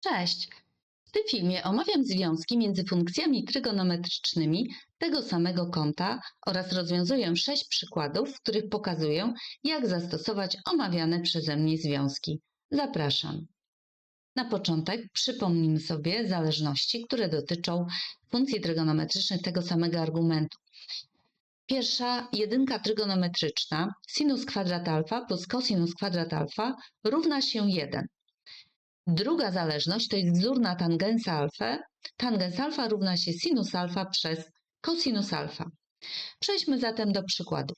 Cześć! W tym filmie omawiam związki między funkcjami trygonometrycznymi tego samego kąta oraz rozwiązuję sześć przykładów, w których pokazuję, jak zastosować omawiane przeze mnie związki. Zapraszam. Na początek przypomnijmy sobie zależności, które dotyczą funkcji trygonometrycznych tego samego argumentu. Pierwsza jedynka trygonometryczna sinus kwadrat alfa plus cosinus kwadrat alfa równa się 1. Druga zależność to jest wzór na tangensa alfę. Tangens alfa równa się sinus alfa przez cosinus alfa. Przejdźmy zatem do przykładów.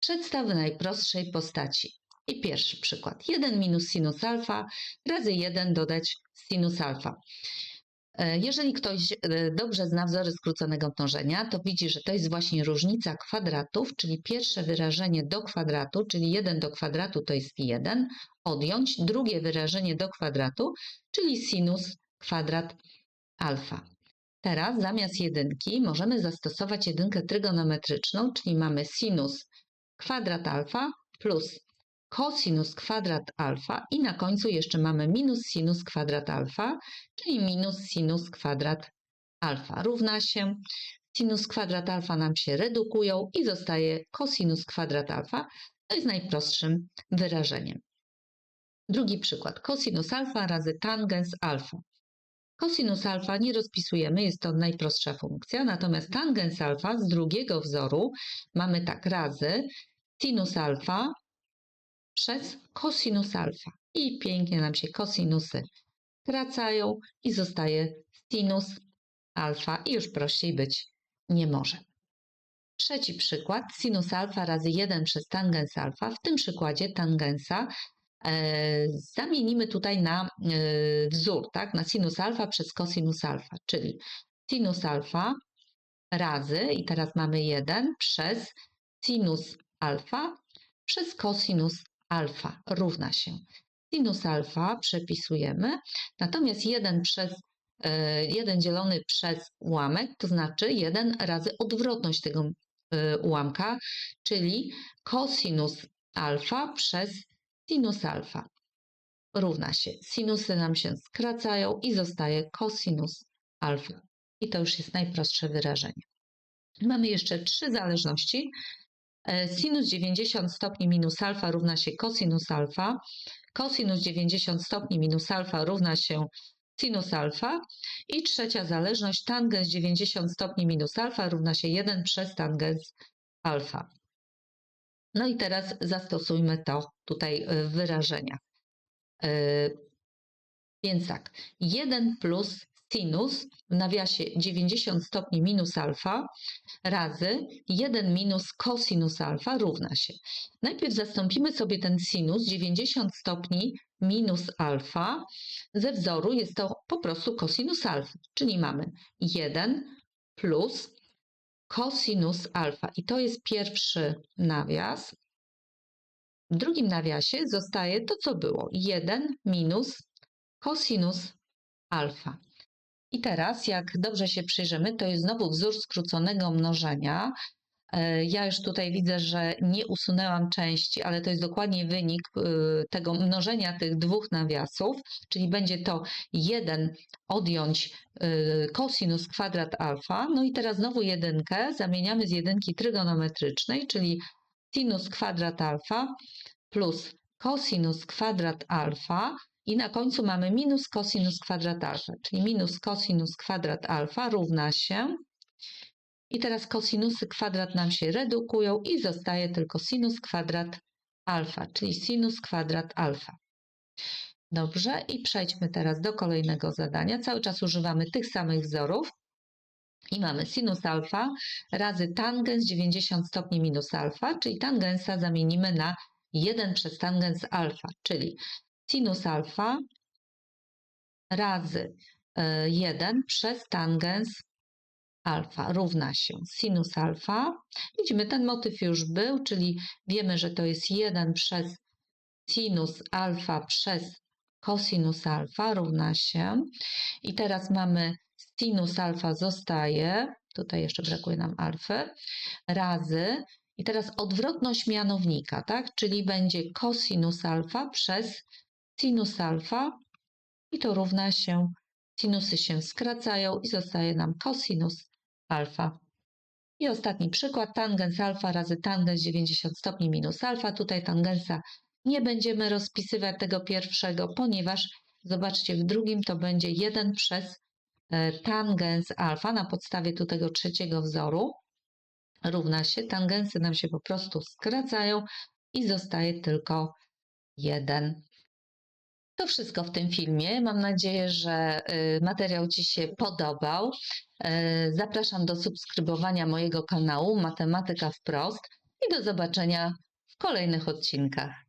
Przedstaw najprostszej postaci. I pierwszy przykład. 1 minus sinus alfa razy 1 dodać sinus alfa. E, Jeżeli ktoś e, dobrze zna wzory skróconego mnożenia, to widzi, że to jest właśnie różnica kwadratów, czyli pierwsze wyrażenie do kwadratu, czyli 1 do kwadratu to jest 1, odjąć drugie wyrażenie do kwadratu, czyli sinus kwadrat alfa. Teraz zamiast jedynki możemy zastosować jedynkę trygonometryczną, czyli mamy sinus kwadrat alfa plus cosinus kwadrat alfa i na końcu jeszcze mamy minus sinus kwadrat alfa, czyli minus sinus kwadrat alfa równa się. Sinus kwadrat alfa nam się redukują i zostaje cosinus kwadrat alfa. To jest najprostszym wyrażeniem. Drugi przykład. Cosinus alfa razy tangens alfa. Cosinus alfa nie rozpisujemy, jest to najprostsza funkcja, natomiast tangens alfa z drugiego wzoru mamy tak razy sinus alfa przez cosinus alfa. I pięknie nam się cosinusy skracają i zostaje sinus alfa i już prościej być nie może. Trzeci przykład, sinus alfa razy 1 przez tangens alfa. W tym przykładzie tangensa e, zamienimy tutaj na e, wzór, tak? na sinus alfa przez cosinus alfa, czyli sinus alfa razy, i teraz mamy 1 przez sinus alfa przez cosinus alfa równa się. Sinus alfa przepisujemy, natomiast 1 przez 1 dzielony przez ułamek, to znaczy 1 razy odwrotność tego e, ułamka, czyli cosinus alfa przez sinus alfa równa się. Sinusy nam się skracają i zostaje cosinus alfa. I to już jest najprostsze wyrażenie. Mamy jeszcze trzy zależności, E, sinus 90 stopni minus alfa równa się cosinus alfa. Cosinus 90 stopni minus alfa równa się sinus alfa. I trzecia zależność, tangens 90 stopni minus alfa równa się 1 przez tangens alfa. No i teraz zastosujmy to tutaj w wyrażeniach. E, więc tak, 1 plus sinus w nawiasie 90 stopni minus alfa razy 1 minus cosinus alfa równa się. Najpierw zastąpimy sobie ten sinus 90 stopni minus alfa. Ze wzoru jest to po prostu cosinus alfa, czyli mamy 1 plus cosinus alfa. I to jest pierwszy nawias. W drugim nawiasie zostaje to, co było. 1 minus cosinus alfa. I teraz, jak dobrze się przyjrzymy, to jest znowu wzór skróconego mnożenia. E, ja już tutaj widzę, że nie usunęłam części, ale to jest dokładnie wynik e, tego mnożenia tych dwóch nawiasów, czyli będzie to 1 odjąć e, cosinus kwadrat alfa. No i teraz znowu jedynkę zamieniamy z jedynki trygonometrycznej, czyli sinus kwadrat alfa plus cosinus kwadrat alfa i na końcu mamy minus cosinus kwadrat alfa, czyli minus cosinus kwadrat alfa równa się i teraz kosinusy kwadrat nam się redukują i zostaje tylko sinus kwadrat alfa, czyli sinus kwadrat alfa. Dobrze, i przejdźmy teraz do kolejnego zadania. Cały czas używamy tych samych wzorów. I mamy sinus alfa razy tangens 90 stopni minus alfa, czyli tangensa zamienimy na 1 przez tangens alfa, czyli sinus alfa razy 1 e, przez tangens alfa równa się sinus alfa. Widzimy, ten motyw już był, czyli wiemy, że to jest 1 przez sinus alfa przez cosinus alfa równa się. I teraz mamy sinus alfa zostaje, tutaj jeszcze brakuje nam alfy, razy, i teraz odwrotność mianownika, tak? Czyli będzie cosinus alfa przez sinus alfa i to równa się, sinusy się skracają i zostaje nam cosinus alfa. I ostatni przykład, tangens alfa razy tangens 90 stopni minus alfa. Tutaj tangensa nie będziemy rozpisywać tego pierwszego, ponieważ zobaczcie, w drugim to będzie 1 przez e, tangens alfa na podstawie tu tego trzeciego wzoru równa się, tangensy nam się po prostu skracają i zostaje tylko 1. To wszystko w tym filmie. Mam nadzieję, że y, materiał Ci się podobał. E, Zapraszam do subskrybowania mojego kanału Matematyka Wprost i do zobaczenia w kolejnych odcinkach.